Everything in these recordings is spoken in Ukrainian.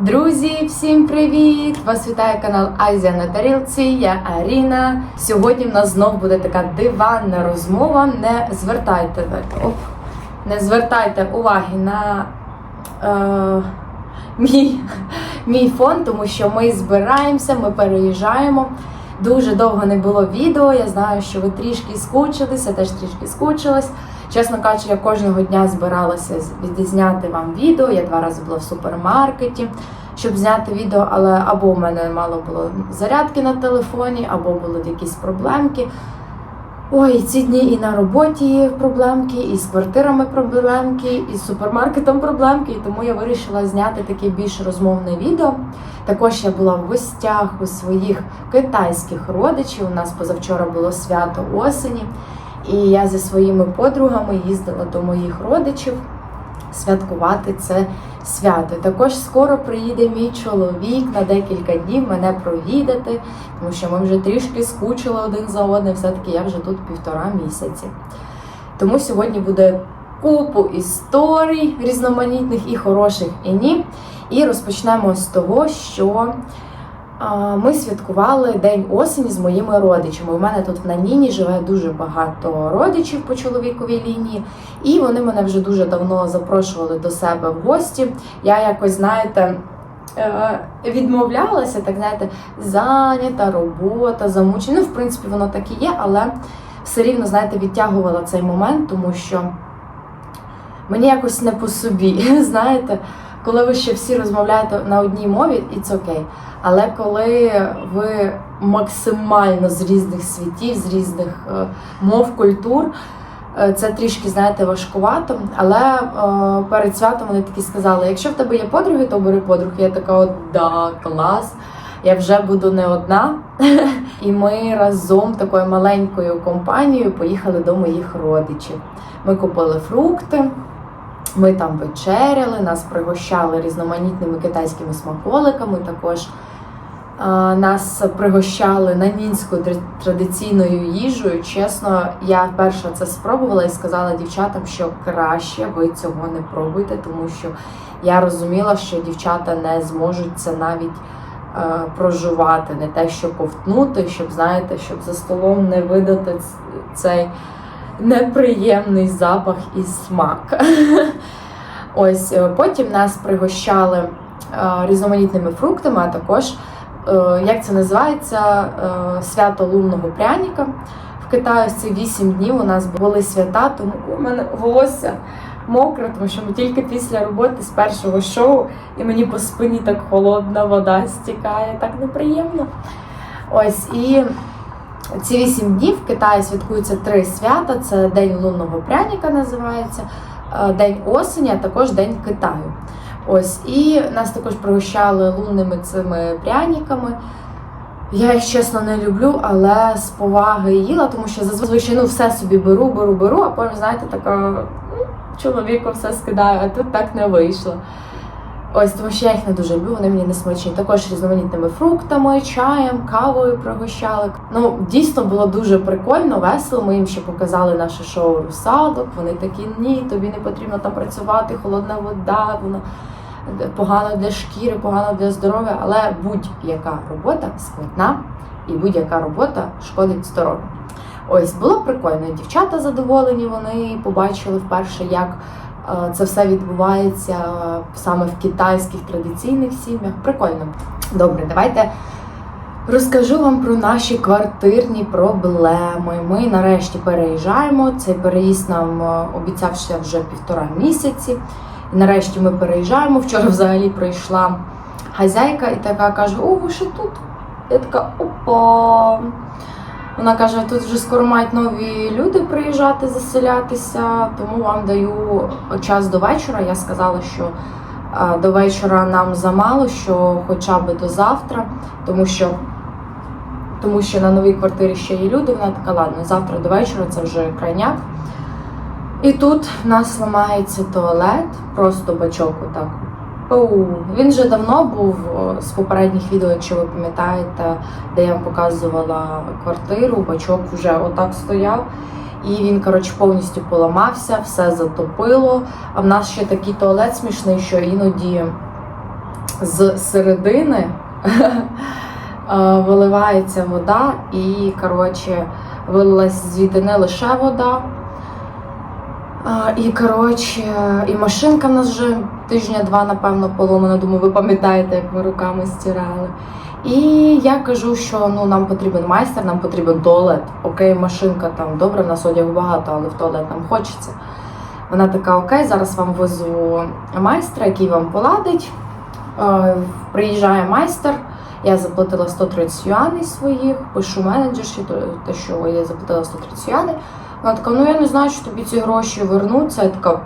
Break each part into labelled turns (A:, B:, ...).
A: Друзі, всім привіт! Вас вітає канал Азія на тарілці. Я Аріна. Сьогодні в нас знов буде така диванна розмова. Не звертайте оп, не звертайте уваги на е, мій, мій фон, тому що ми збираємося, ми переїжджаємо. Дуже довго не було відео. Я знаю, що ви трішки скучились, я теж трішки скучилась. Чесно кажучи, я кожного дня збиралася відзняти вам відео. Я два рази була в супермаркеті, щоб зняти відео, але або в мене мало було зарядки на телефоні, або були якісь проблемки. Ой, ці дні і на роботі проблемки, і з квартирами проблемки, і з супермаркетом проблемки. І тому я вирішила зняти таке більш розмовне відео. Також я була в гостях у своїх китайських родичів. У нас позавчора було свято осені. І я зі своїми подругами їздила до моїх родичів святкувати це свято. Також скоро приїде мій чоловік на декілька днів мене провідати, тому що ми вже трішки скучили один за одним. Все-таки я вже тут півтора місяці. Тому сьогодні буде купу історій різноманітних і хороших, і ні. І розпочнемо з того, що Ми святкували День осені з моїми родичами. У мене тут в Наніні живе дуже багато родичів по чоловіковій лінії, і вони мене вже дуже давно запрошували до себе в гості. Я якось, знаєте, е, відмовлялася, так знаєте, зайнята робота, замучена. Ну, в принципі, воно так і є, але все рівно, знаєте, відтягувала цей момент, тому що мені якось не по собі. Знаєте, коли ви ще всі розмовляєте на одній мові, і це окей. Але коли ви максимально з різних світів, з різних е, мов, культур, е, це трішки, знаєте, важкувато. Але е, перед святом вони такі сказали: якщо в тебе є подруги, то бери подруг. Я така, от да, клас. Я вже буду не одна. І ми разом такою маленькою компанією поїхали до моїх родичів. Ми купили фрукти. Ми там вечеряли, нас пригощали різноманітними китайськими смаколиками. Також нас пригощали нанінською тр- традиційною їжею. Чесно, я вперше це спробувала і сказала дівчатам, що краще ви цього не пробуйте, тому що я розуміла, що дівчата не зможуть це навіть е, проживати, не те, що ковтнути, щоб знаєте, щоб за столом не видати цей неприємний запах і смак. Ось е, потім нас пригощали е, різноманітними фруктами, а також, е, як це називається, свято лунного пряника. В Китаї ці 8 днів у нас були свята, тому у мене волосся мокре, тому що ми тільки після роботи з першого шоу, і мені по спині так холодна вода стікає, так неприємно. Ось і ці вісім днів в Китаї святкуються три свята: це День лунного пряника називається, е, День осені, а також День Китаю. Ось і нас також пригощали лунними цими пряниками. Я їх чесно не люблю, але з поваги їла, тому що зазвичай ну, все собі беру, беру, беру, а потім, знаєте, така «М, чоловіку все скидаю, а тут так не вийшло. Ось, тому що я їх не дуже люблю, вони мені не смачні. Також різноманітними фруктами, чаєм, кавою пригощали. Ну, дійсно було дуже прикольно, весело. Ми їм ще показали наше шоу Русалок. Вони такі, ні, тобі не потрібно там працювати, холодна вода, воно погано для шкіри, погано для здоров'я, але будь-яка робота складна і будь-яка робота шкодить здоров'ю. Ось було прикольно. Дівчата задоволені, вони побачили вперше, як це все відбувається саме в китайських традиційних сім'ях. Прикольно. Добре, давайте розкажу вам про наші квартирні проблеми. Ми нарешті переїжджаємо. Цей переїзд нам е, обіцявся вже півтора місяці. І нарешті ми переїжджаємо. Вчора взагалі прийшла хазяйка і така каже: О, ви що тут? Я така опа. Вона каже, тут вже скоро мають нові люди приїжджати, заселятися, тому вам даю час до вечора. Я сказала, що до вечора нам замало, що хоча б до завтра, тому що, тому що на новій квартирі ще є люди. Вона така, ладно, завтра до вечора це вже крайняк. І тут в нас ламається туалет, просто бачок отак. Він вже давно був з попередніх відео, якщо ви пам'ятаєте, де я вам показувала квартиру, бачок вже отак стояв. І він, коротше, повністю поламався, все затопило. А в нас ще такий туалет смішний, що іноді з середини е, виливається вода, і, коротше, вилилась звідти не лише вода. І коротше, і машинка в нас вже тижня-два, напевно, поломана. Думаю, ви пам'ятаєте, як ми руками стирали. І я кажу, що ну нам потрібен майстер, нам потрібен туалет. Окей, машинка там добре, нас одягу багато, але в туалет нам хочеться. Вона така: Окей, зараз вам везу майстра, який вам поладить. Е, Приїжджає майстер. Я заплатила 130 юаней своїх, пишу менеджерші, те, що я заплатила 130 юаней. Вона така, ну я не знаю, що тобі ці гроші вернуться. Я така,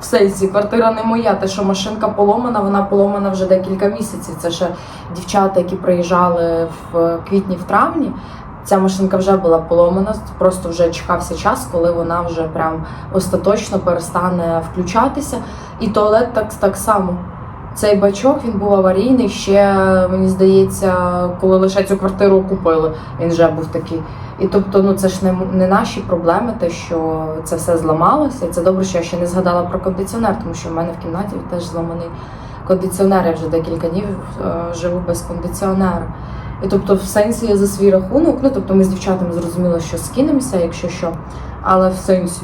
A: в сенсі, квартира не моя. Те, що машинка поломана, вона поломана вже декілька місяців. Це ще дівчата, які приїжджали в квітні, в травні. Ця машинка вже була поломана, просто вже чекався час, коли вона вже прям остаточно перестане включатися. І туалет так, так само. Цей бачок він був аварійний ще, мені здається, коли лише цю квартиру купили. Він вже був такий. І тобто, ну це ж не, не наші проблеми, те, що це все зламалося. І це добре, що я ще не згадала про кондиціонер, тому що в мене в кімнаті теж зламаний кондиціонер. Я вже декілька днів е, живу без кондиціонера. І тобто, в сенсі я за свій рахунок, ну тобто ми з дівчатами зрозуміли, що скинемося, якщо що, але в сенсі.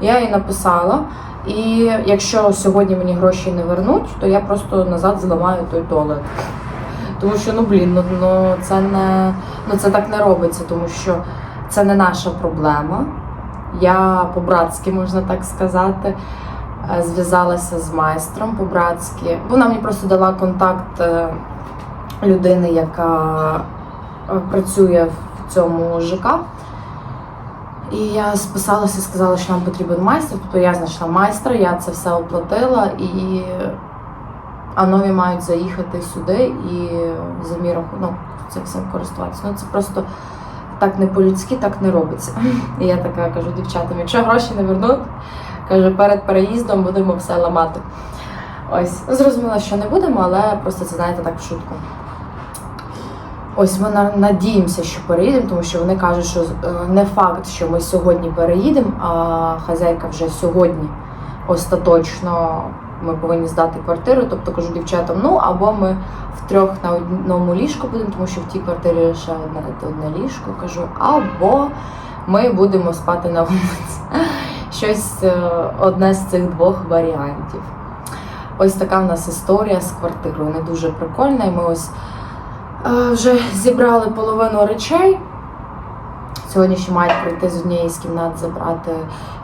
A: Я їй написала, і якщо сьогодні мені гроші не вернуть, то я просто назад зламаю той туалет. Тому що, ну блін, ну, ну це не ну це так не робиться, тому що це не наша проблема. Я по-братськи, можна так сказати, е, зв'язалася з майстром по-братськи. Вона мені просто дала контакт е, людини, яка е, працює в цьому ЖК. І я списалася сказала, що нам потрібен майстер. Тобто я знайшла майстра, я це все оплатила, і а нові мають заїхати сюди і за мій рахунок ну, це все користуватися. Ну це просто так не по-людськи, так не робиться. І я така кажу дівчатам, якщо гроші не вернуть, кажу, перед переїздом будемо все ламати. Ось, зрозуміла, що не будемо, але просто це знаєте так в шутку. Ось ми надіємося, що переїдемо, тому що вони кажуть, що е, не факт, що ми сьогодні переїдемо, а хазяйка вже сьогодні остаточно ми повинні здати квартиру. Тобто кажу дівчатам, ну або ми втрьох на одному ліжку будемо, тому що в тій квартирі лише одне, одне ліжко, кажу, або ми будемо спати на вулиці. Щось е, одне з цих двох варіантів. Ось така в нас історія з квартирою. Не дуже прикольна. І ми ось вже зібрали половину речей. Сьогодні ще мають прийти з однієї з кімнат забрати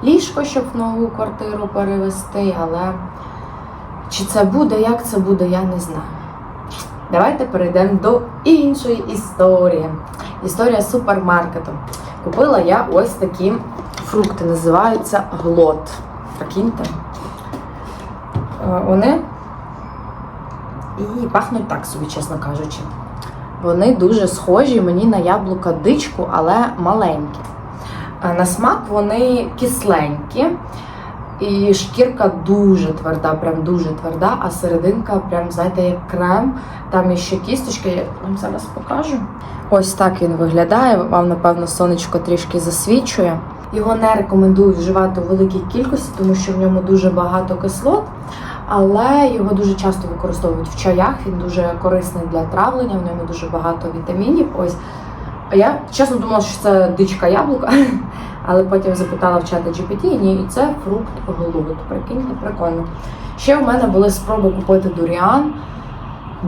A: ліжко, щоб в нову квартиру перевезти, але чи це буде, як це буде, я не знаю. Давайте перейдемо до іншої історії. Історія супермаркету. Купила я ось такі фрукти, називаються глот. Прикиньте. Е, Вони і пахнуть так собі, чесно кажучи. Вони дуже схожі мені на яблука дичку, але маленькі. Е, На смак вони кисленькі, і шкірка дуже тверда, прям дуже тверда, а серединка, прям, знаєте, як крем. Там є ще кісточки, я вам зараз покажу. Ось так він виглядає. Вам, напевно, сонечко трішки засвічує. Його не рекомендую вживати у великій кількості, тому що в ньому дуже багато кислот, але його дуже часто використовують в чаях. Він дуже корисний для травлення, в ньому дуже багато вітамінів. Ось я чесно думала, що це дичка яблука, але потім запитала в чата GPT, і ні, і це фрукт голубик. Прикиньте, прикольно. Ще в мене були спроби купити дуріан.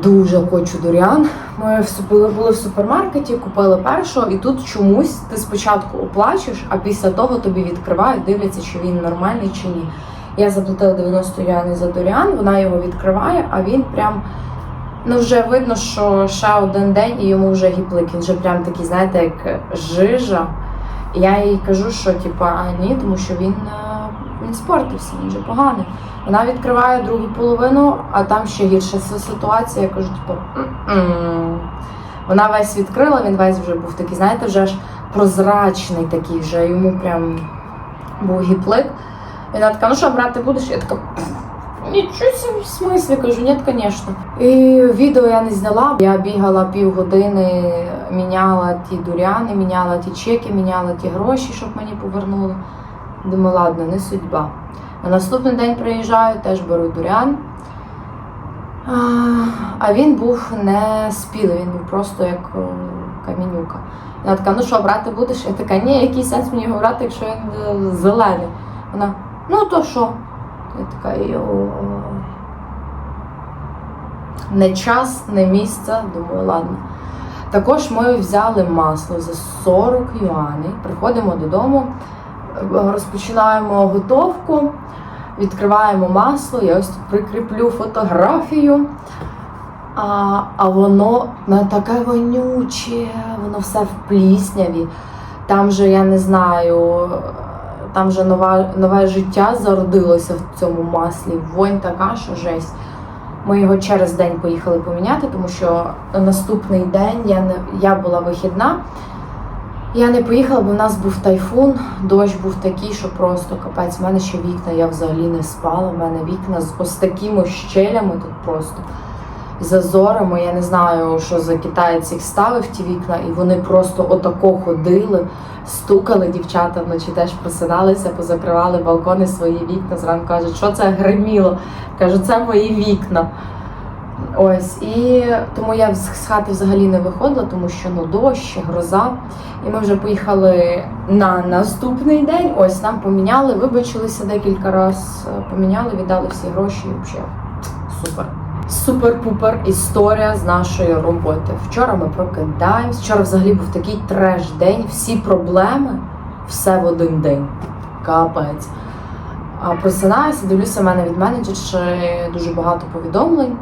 A: Дуже хочу дуріан. Ми були в супермаркеті, купили першого, і тут чомусь ти спочатку оплачуєш, а після того тобі відкривають, дивляться, чи він нормальний чи ні. Я заплатила 90 юаней за дуріан, вона його відкриває, а він прям. Ну, вже видно, що ще один день і йому вже гіплик. Він вже прям такий, знаєте, як жижа. Я їй кажу, що типу, а ні, тому що він, е, він спортився, він вже поганий. Вона відкриває другу половину, а там ще гірша ситуація. Я кажу, типу, вона весь відкрила, він весь вже був такий, знаєте, вже ж прозрачний такий, вже йому прям був гіплик. Вона така, ну що, брати будеш? Я така. «Пф, Нічого в смислі, кажу, ні, звісно. І відео я не зняла. Я бігала півгодини, міняла ті дуряни, міняла ті чеки, міняла ті гроші, щоб мені повернули. Думаю, ладно, не судьба. На наступний день приїжджаю, теж беру дурян. А, а він був не спілий, він був просто як е, камінюка. Вона така, ну що, брати будеш? Я така, ні, який сенс мені його брати, якщо він е, зелений. Вона, ну то що? Я така. Не час, не місце. Думаю, ладно. Також ми взяли масло за 40 юаней. Приходимо додому, розпочинаємо готовку, відкриваємо масло. Я ось тут прикріплю фотографію. А, а воно не таке вонюче, воно все в плісняві. Там же, я не знаю, там же нове, нове життя зародилося в цьому маслі. Вонь така, що жесть. Ми його через день поїхали поміняти, тому що наступний день я не я була вихідна. Я не поїхала, бо в нас був тайфун, дощ був такий, що просто капець. У мене ще вікна, я взагалі не спала. У мене вікна з ось такими щелями тут просто зазорами. Я не знаю, що за китаєць їх ставив ті вікна, і вони просто отако ходили, стукали дівчата вночі теж просидалися, позакривали балкони свої вікна. Зранку кажуть, що це гриміло. Кажу, це мої вікна. Ось, і тому я з хати взагалі не виходила, тому що ну дощ, гроза. І ми вже поїхали на наступний день. Ось нам поміняли, вибачилися декілька разів, поміняли, віддали всі гроші. і Взагалі супер. Супер-пупер історія з нашої роботи. Вчора ми прокидаємось. Вчора взагалі був такий треш-день, всі проблеми, все в один день. Капець. А просинаюся, дивлюся, в мене від менеджерші дуже багато повідомлень.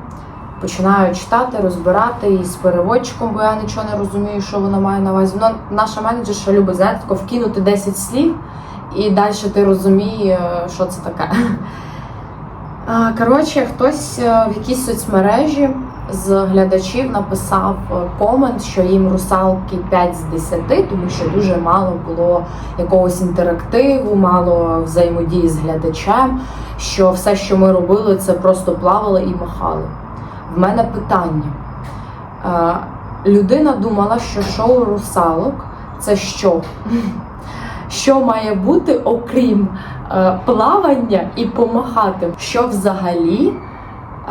A: Починаю читати, розбирати і з переводчиком, бо я нічого не розумію, що вона має на увазі. Вона, наша менеджерша любить, знаєте, вкинути 10 слів, і далі ти розумієш, що це таке. Коротше, хтось е, в якійсь соцмережі з глядачів написав е, комент, що їм русалки 5 з 10, тому що дуже мало було якогось інтерактиву, мало взаємодії з глядачем. Що все, що ми робили, це просто плавали і махали. В мене питання. Е, Людина думала, що шоу русалок це що? Що має бути, окрім плавання і помахати? Що взагалі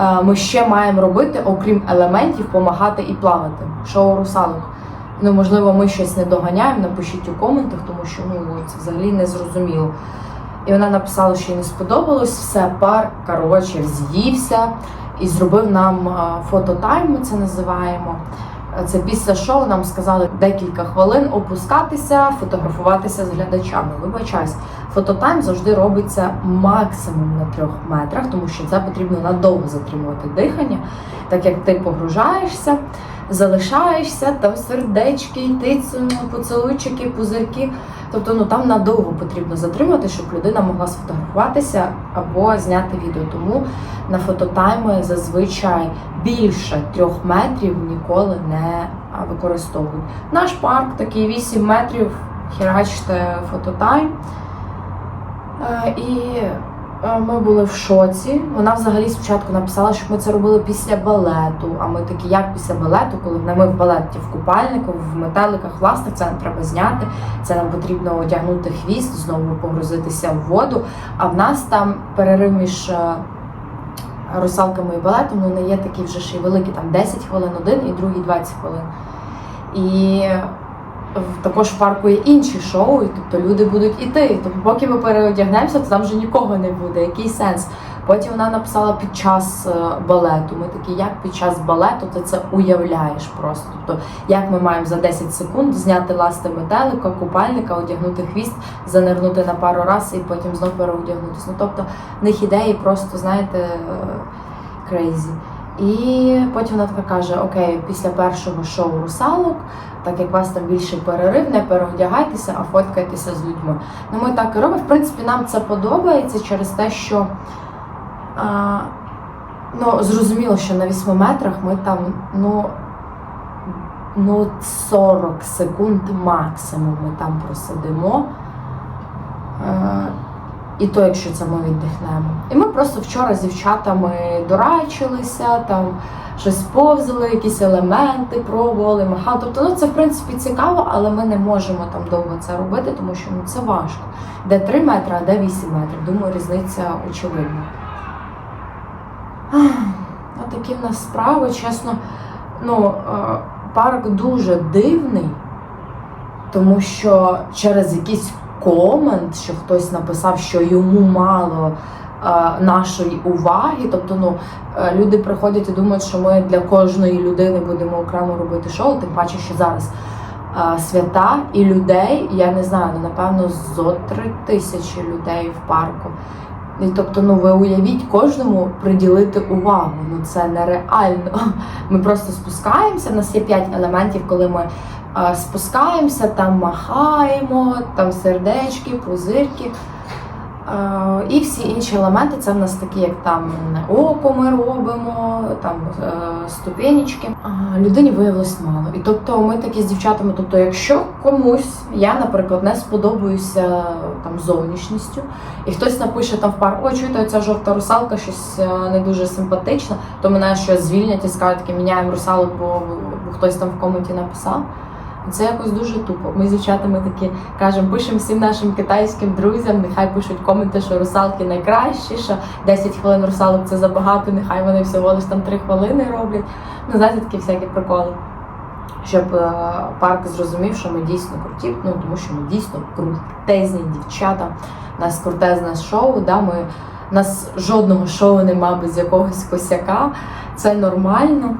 A: е, ми ще маємо робити, окрім елементів, помагати і плавати? Шоу русалок. Ну, можливо, ми щось не доганяємо, напишіть у коментах, тому що ну, це взагалі не зрозуміло. І вона написала, що їй не сподобалось, все, пар, коротше, з'ївся і зробив нам е, фототайм, ми це називаємо. Це після шоу нам сказали декілька хвилин опускатися, фотографуватися з глядачами. Вибачаюсь, фототайм завжди робиться максимум на трьох метрах, тому що це потрібно надовго затримувати дихання, так як ти погружаєшся, залишаєшся, там сердечки, тицю, поцілуйчики, пузирки. Тобто ну там надовго потрібно затримати, щоб людина могла сфотографуватися або зняти відео. Тому на фототайми зазвичай більше трьох метрів ніколи не використовують. Наш парк такий 8 метрів, херачте фототайм. Е, І ми були в шоці. Вона взагалі спочатку написала, що ми це робили після балету. А ми такі, як після балету, коли ми в балеті в купальнику, в метеликах, власне, це нам треба зняти. Це нам потрібно одягнути хвіст, знову погрузитися в воду. А в нас там перерив між е, русалками і балетом ну, не є такий вже ж і великий, там 10 хвилин один і другий 20 хвилин. І також в парку є інші шоу, і тобто люди будуть іти. Тобто, поки ми переодягнемося, то там вже нікого не буде. Який сенс? Потім вона написала під час е, балету. Ми такі, як під час балету ти це уявляєш просто. Тобто, як ми маємо за 10 секунд зняти ласти метелика, купальника, одягнути хвіст, занирнути на пару разів і потім знов переодягнутися. Ну тобто, в них ідеї просто, знаєте, крейзі. І потім вона така каже: Окей, після першого шоу русалок, так як у вас там більший перерив, не переодягайтеся, а фоткайтеся з людьми. Ну ми так і робимо. В принципі, нам це подобається через те, що а, ну, зрозуміло, що на 8 метрах ми там ну, ну 40 секунд максимум ми там просидимо. Е, і то, якщо це ми віддихнемо. І ми просто вчора з дівчатами дорачилися, там щось повзали, якісь елементи пробували, махали. Тобто, ну це в принципі цікаво, але ми не можемо там довго це робити, тому що ну, це важко. Де 3 метри, а де 8 метрів. Думаю, різниця очевидна. Ах, такі в нас справи, чесно, ну, е, парк дуже дивний, тому що через якийсь комент, що хтось написав, що йому мало е, нашої уваги. Тобто, ну, е, люди приходять і думають, що ми для кожної людини будемо окремо робити шоу, тим паче, що зараз е, свята і людей, я не знаю, ну, напевно, зо три тисячі людей в парку. І тобто, ну ви уявіть кожному приділити увагу. Ну це нереально. Ми просто спускаємося. У нас є п'ять елементів, коли ми спускаємося, там махаємо, там сердечки, пузирки. І всі інші елементи це в нас такі, як там око ми робимо, там е, ступенечки. Людині виявилось мало. І тобто ми такі з дівчатами, тобто, якщо комусь я, наприклад, не сподобаюся там зовнішністю, і хтось напише там в пар, ой, чуєте, ця жовта русалка щось е, не дуже симпатична, то мене щось звільнять і скажуть, таки міняємо русалок, бо, бо хтось там в коменті написав. Це якось дуже тупо. Ми з дівчатами такі кажемо, пишемо всім нашим китайським друзям, нехай пишуть коменти, що русалки найкращі, що 10 хвилин русалок це забагато, нехай вони всього лиш там 3 хвилини роблять. Ну, знаєте, такі всякі приколи. Щоб е, парк зрозумів, що ми дійсно круті, ну тому що ми дійсно крутезні дівчата. У нас крутезне шоу, да, ми, у нас жодного шоу нема без якогось косяка. Це нормально.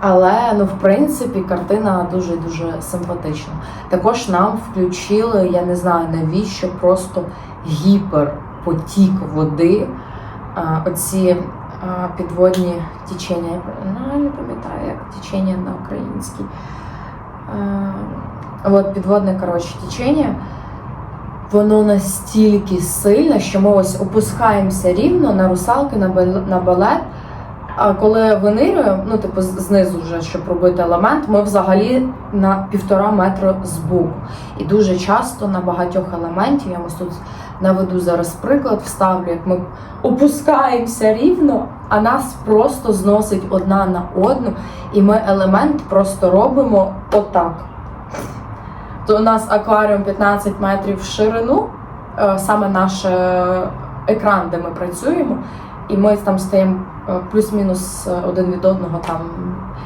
A: Але ну, в принципі, картина дуже дуже симпатична. Також нам включили, я не знаю навіщо, просто гіперпотік води. Оці підводні течення. Я ну, не пам'ятаю, як течення на українській. От підводне коротше, течення. Воно настільки сильне, що ми ось опускаємося рівно на русалки, на балет. А коли винируємо, ну типу знизу вже, щоб робити елемент, ми взагалі на півтора метра збоку. І дуже часто на багатьох елементів, я ось тут наведу зараз приклад, вставлю, як ми опускаємося рівно, а нас просто зносить одна на одну, і ми елемент просто робимо отак. То у нас акваріум 15 метрів в ширину, е, саме наш е, екран, де ми працюємо, і ми там стаємо е, плюс-мінус е, один від одного там.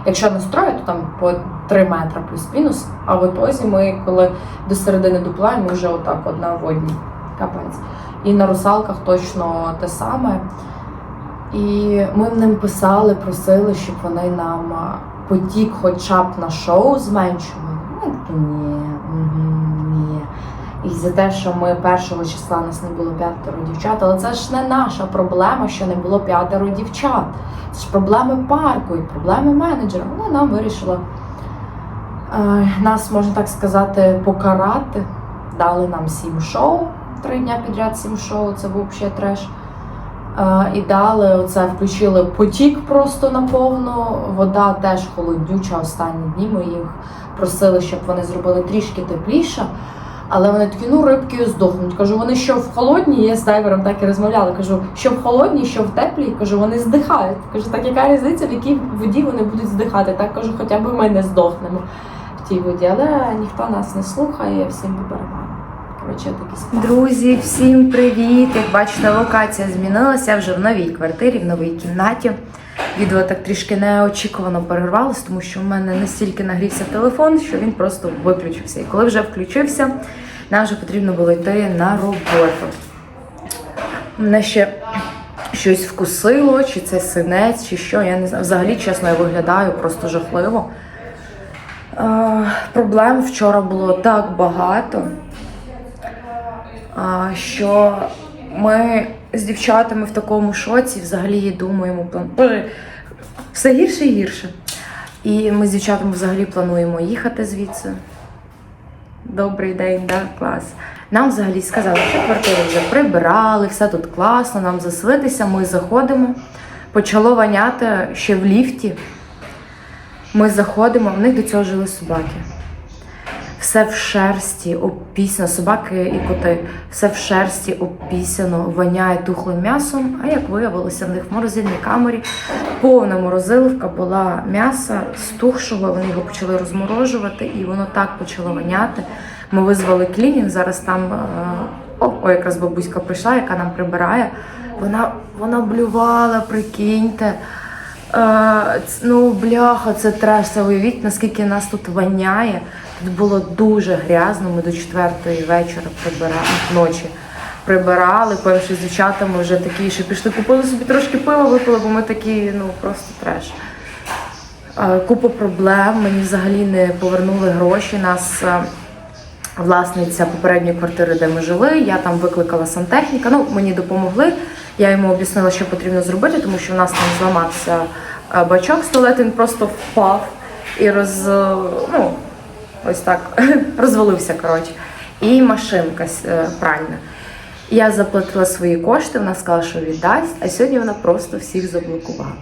A: Якщо настроїти, то там по 3 метри плюс-мінус, а в ітозі ми, коли до середини доплаємо, ми вже отак одна в одній. Капець. І на русалках точно те саме. І ми ним писали, просили, щоб вони нам потік хоча б на шоу ні, мгм, ні. І за те, що ми першого числа у нас не було п'ятеро дівчат, але це ж не наша проблема, що не було п'ятеро дівчат. Це ж проблеми парку і проблеми менеджера. Вона нам вирішила е, нас, можна так сказати, покарати. Дали нам сім шоу, три дня підряд сім шоу, це був ще треш. Е, І дали оце, включили потік просто наповно. Вода теж холоднюча останні дні. Ми їх просили, щоб вони зробили трішки тепліше. Але вони такі, ну рибки здохнуть. Кажу, вони що в холодній, я з дайвером так і розмовляла. Кажу, що в холодній, що в теплій, кажу, вони здихають. Кажу, так яка різниця, в якій воді вони будуть здихати? Так кажу, хоча б ми не здохнемо в тій воді. Але ніхто нас не слухає, всім справи. Друзі, всім привіт! Як бачите, локація змінилася вже в новій квартирі, в новій кімнаті. Відео так трішки неочікувано перервалося, тому що в мене настільки нагрівся телефон, що він просто виключився. І коли вже включився, нам вже потрібно було йти на роботу. Мене ще щось вкусило, чи це синець, чи що, я не знаю. Взагалі, чесно, я виглядаю просто жахливо. Проблем вчора було так багато, що ми з дівчатами в такому шоці взагалі думаємо. Все гірше і гірше. І ми з дівчатами взагалі плануємо їхати звідси. Добрий день, да, клас. Нам взагалі сказали, що квартиру вже прибирали, все тут класно, нам заселитися. Ми заходимо. Почало воняти ще в ліфті. Ми заходимо, в них до цього жили собаки. Все в шерсті, обпісяно, собаки і коти, все в шерсті обпісяно, воняє тухлим м'ясом. А як виявилося, в них в морозильній камері повна морозиловка була м'яса стухшого, вони його почали розморожувати, і воно так почало воняти. Ми визвали клінінг, зараз там е, о, о, якраз бабуська прийшла, яка нам прибирає. Вона, вона блювала, прикиньте. Е, ну, бляха, це треш. Це уявіть, наскільки нас тут воняє. Було дуже грязно. Ми до четвертої вечора прибирали ночі. Прибирали, певши з дівчатами вже такі, що пішли, купили собі трошки пива, випили, бо ми такі, ну просто треш. Е, Купа проблем. Мені взагалі не повернули гроші. Нас е, власниця попередньої квартири, де ми жили. Я там викликала сантехніка. Ну, мені допомогли. Я йому об'яснила, що потрібно зробити, тому що в нас там зламався е, бачок з туалету, він просто впав і роз, ну, ось так розвалився. коротше. І машинка е, пральна. Я заплатила свої кошти, вона сказала, що віддасть, а сьогодні вона просто всіх заблокувала.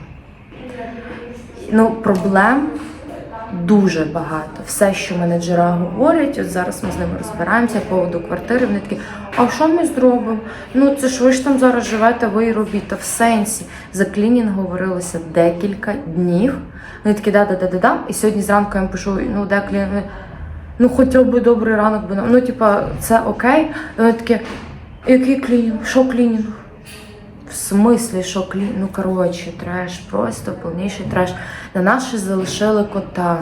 A: Ну, проблем дуже багато. Все, що менеджера говорять, от зараз ми з ними розбираємося по поводу квартири. Вони такі, а що ми зробимо? Ну це ж ви ж там зараз живете, ви і робіть. Та в сенсі за клінінг говорилося декілька днів. Вони такі, да, да, да, да, да. І сьогодні зранку я їм пишу, ну де клінінг? Ну, хоча б добрий ранок, бо нам- ну, типа, це окей. І вони такі, який клінінг? Що клінінг? В смислі, що клі... Ну, коротше, треш, просто повніший треш. На ще залишили кота.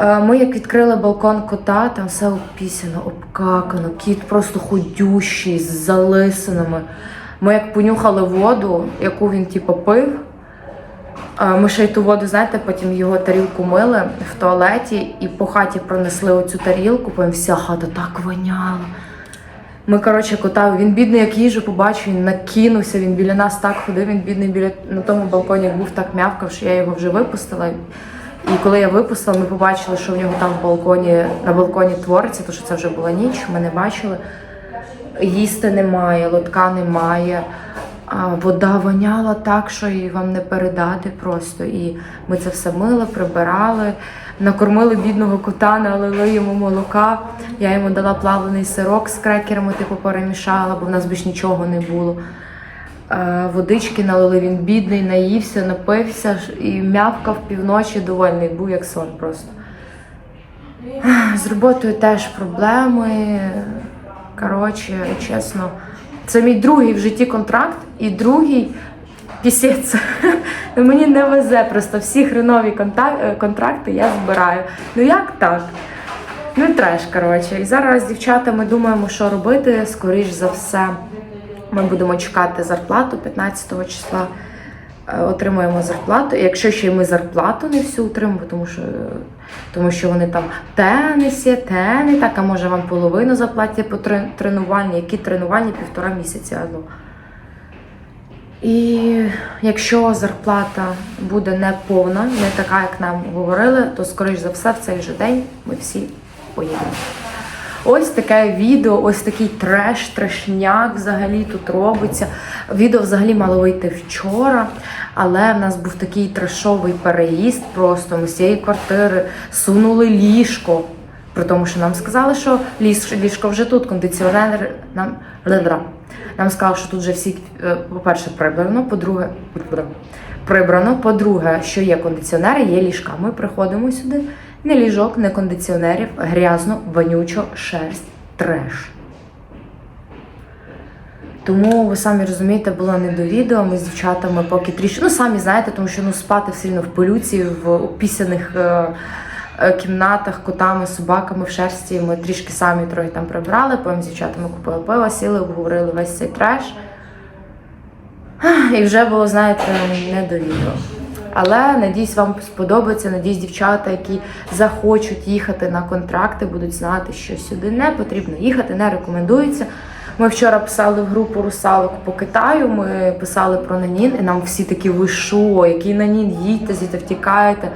A: Е, Ми як відкрили балкон кота, там все обпісяно, обкакано, кіт просто худющий, з залисинами. Ми як понюхали воду, яку він типу, пив. Ми ще й ту воду, знаєте, потім його тарілку мили в туалеті і по хаті пронесли оцю тарілку, потім вся хата так воняла. Ми, коротше, кота, він бідний, як їжу побачив, він накинувся, він біля нас так ходив, він бідний біля на тому балконі був так м'явкав, що я його вже випустила. І коли я випустила, ми побачили, що в нього там в балконі, на балконі твориться, тому що це вже була ніч, ми не бачили. Їсти немає, лотка немає. А вода воняла так, що і вам не передати просто. І ми це все мили, прибирали, накормили бідного кота, налили йому молока. Я йому дала плавлений сирок з крекерами, типу перемішала, бо в нас більш нічого не було. Е, Водички налили, він бідний, наївся, напився і м'явкав півночі довольний, був як сон просто. З роботою теж проблеми. Коротше, чесно, це мій другий в житті контракт і другий пісець. Мені не везе просто всі хренові е, контракти я збираю. Ну як так? Ну треш, коротше. І зараз з дівчатами думаємо, що робити. Скоріш за все, ми будемо чекати зарплату 15 числа. Е, Отримуємо зарплату. Якщо ще й ми зарплату не всю отримаємо, тому що, тому що вони там те не сє, те не так, а може вам половину заплатять по трен- тренуванню, які тренування півтора місяця. Ну. І якщо зарплата буде не повна, не така, як нам говорили, то скоріш за все в цей же день ми всі поїдемо. Ось таке відео, ось такий треш, трешняк взагалі тут робиться. Відео взагалі мало вийти вчора, але в нас був такий трешовий переїзд. Просто ми з цієї квартири сунули ліжко. При тому, що нам сказали, що ліжко вже тут, кондиціонер нам ледра. Нам сказали, що тут вже всі, е, по-перше, прибрано, по-друге, прибрано, по-друге, що є кондиціонери, є ліжка. Ми приходимо сюди, не ліжок, не кондиціонерів, грязно, вонючо, шерсть, треш. Тому ви самі розумієте, було не до відео. Ми з дівчатами поки трішки. Ну самі знаєте, тому що ну спати все рівно в полюції, в опісяних е, е, кімнатах, котами, собаками в шерсті. Ми трішки самі трохи там прибрали, потім з дівчатами купили пиво, сіли, обговорили весь цей треш. І вже було, знаєте, не до відео. Але надіюсь, вам сподобається. Надіюсь, дівчата, які захочуть їхати на контракти, будуть знати, що сюди не потрібно їхати, не рекомендується. Ми вчора писали в групу русалок по Китаю. Ми писали про Нанін, і нам всі такі, ви що, який Нанін, їдьте, звідти втікаєте.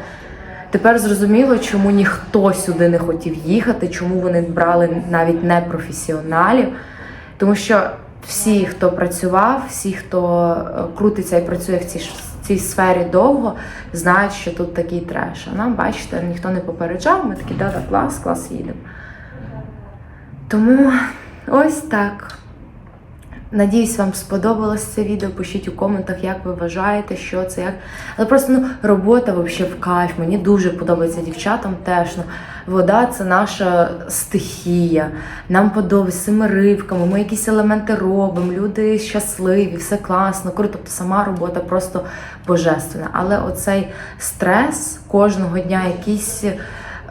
A: Тепер зрозуміло, чому ніхто сюди не хотів їхати, чому вони брали навіть не професіоналів. Тому що всі, хто працював, всі, хто е, крутиться і працює в цій, ш- цій сфері довго, знають, що тут такий треш. А нам, бачите, ніхто не попереджав, ми такі, да-да, клас, клас, їдемо. Тому ось так. Надіюсь, вам сподобалось це відео. Пишіть у коментах, як ви вважаєте, що це як. Але просто ну, робота взагалі в кайф. Мені дуже подобається дівчатам теж. Ну, вода це наша стихія. Нам подобається з цими рибками. Ми якісь елементи робимо. Люди щасливі, все класно. Круто, тобто сама робота просто божественна. Але оцей стрес кожного дня, якісь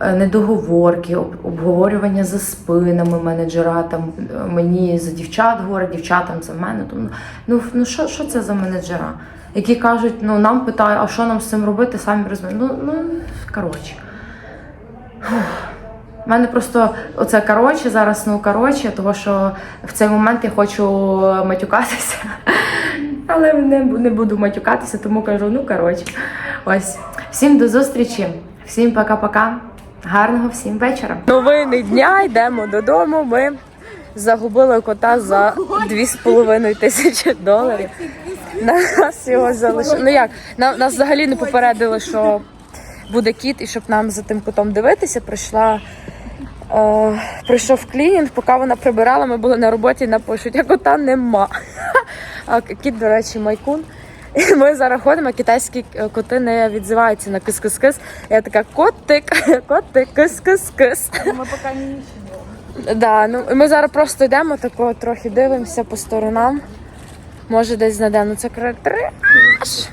A: недоговорки, обговорювання за спинами менеджера, там е, мені за дівчат говорять, дівчатам за мене. Тому, ну, ну що, що це за менеджера? Які кажуть, ну нам питають, а що нам з цим робити, самі розуміють. Ну, ну коротше. У мене просто оце коротше зараз, ну коротше, тому що в цей момент я хочу матюкатися. Але не, не буду матюкатися, тому кажу, ну коротше. Ось. Всім до зустрічі, всім пока-пока. Гарного всім вечора. Новини дня йдемо додому. Ми загубили кота за 2,5 тисячі доларів. Нас його залишили. Ну як? на- Нас взагалі не попередили, що буде кіт, і щоб нам за тим котом дивитися, прийшла. Е, прийшов клінінг, поки вона прибирала, ми були на роботі на пишуть, а кота нема. А кіт, до речі, майкун. І ми зараз ходимо, а китайські е, коти не відзиваються на кис-кис-кис. Я така котик, котик, кис-кис-кис.
B: Ми поки не ищем.
A: Да, ну ми зараз просто йдемо, тако трохи дивимося по сторонам. Може, десь знайдемо. Ну це краш.